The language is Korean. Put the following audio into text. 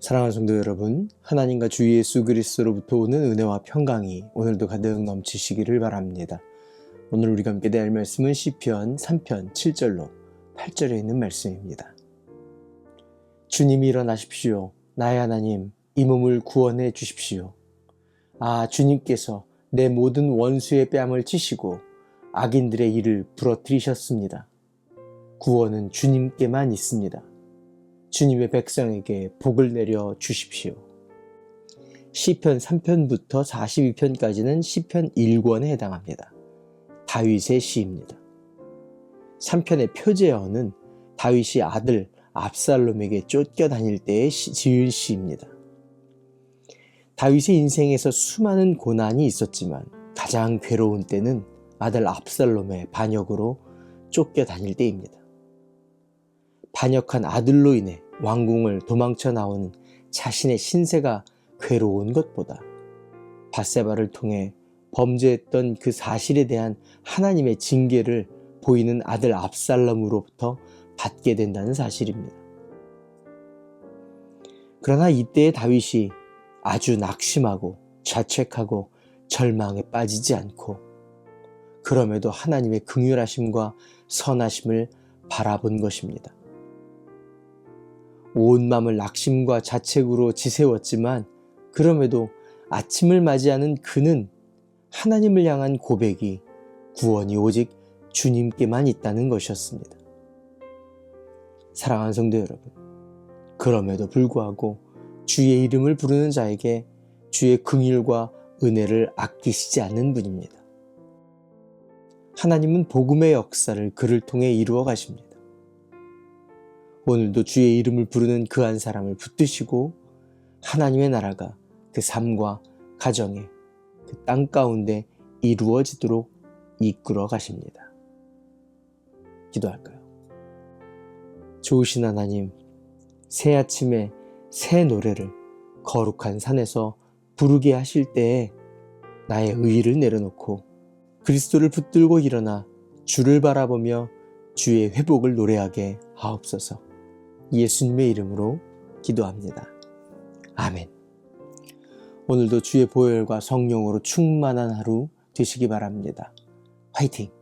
사랑하는 성도 여러분, 하나님과 주 예수 그리스도로부터 오는 은혜와 평강이 오늘도 가득 넘치시기를 바랍니다. 오늘 우리가 함께 대할 말씀은 시편 3편 7절로 8절에 있는 말씀입니다. 주님이 일어나십시오. 나의 하나님, 이 몸을 구원해 주십시오. 아, 주님께서 내 모든 원수의 뺨을 치시고 악인들의 일을 부러뜨리셨습니다. 구원은 주님께만 있습니다. 주님의 백성에게 복을 내려 주십시오. 시편 3편부터 42편까지는 시편 1권에 해당합니다. 다윗의 시입니다. 3편의 표제어는 다윗이 아들 압살롬에게 쫓겨다닐 때에 시- 지은 시입니다. 다윗의 인생에서 수많은 고난이 있었지만 가장 괴로운 때는 아들 압살롬의 반역으로 쫓겨다닐 때입니다. 반역한 아들로 인해 왕궁을 도망쳐 나오는 자신의 신세가 괴로운 것보다 바세바를 통해 범죄했던 그 사실에 대한 하나님의 징계를 보이는 아들 압살롬으로부터 받게 된다는 사실입니다. 그러나 이때의 다윗이 아주 낙심하고 자책하고 절망에 빠지지 않고 그럼에도 하나님의 긍휼하심과 선하심을 바라본 것입니다. 온 마음을 낙심과 자책으로 지새웠지만 그럼에도 아침을 맞이하는 그는 하나님을 향한 고백이 구원이 오직 주님께만 있다는 것이었습니다. 사랑하는 성도 여러분, 그럼에도 불구하고 주의 이름을 부르는 자에게 주의 긍휼과 은혜를 아끼시지 않는 분입니다. 하나님은 복음의 역사를 그를 통해 이루어 가십니다. 오늘도 주의 이름을 부르는 그 한 사람을 붙드시고 하나님의 나라가 그 삶과 가정에 그 땅 가운데 이루어지도록 이끌어 가십니다. 기도할까요? 좋으신 하나님, 새 아침에 새 노래를 거룩한 산에서 부르게 하실 때에 나의 의의를 내려놓고 그리스도를 붙들고 일어나 주를 바라보며 주의 회복을 노래하게 하옵소서. 예수님의 이름으로 기도합니다. 아멘. 오늘도 주의 보혈과 성령으로 충만한 하루 되시기 바랍니다. 화이팅!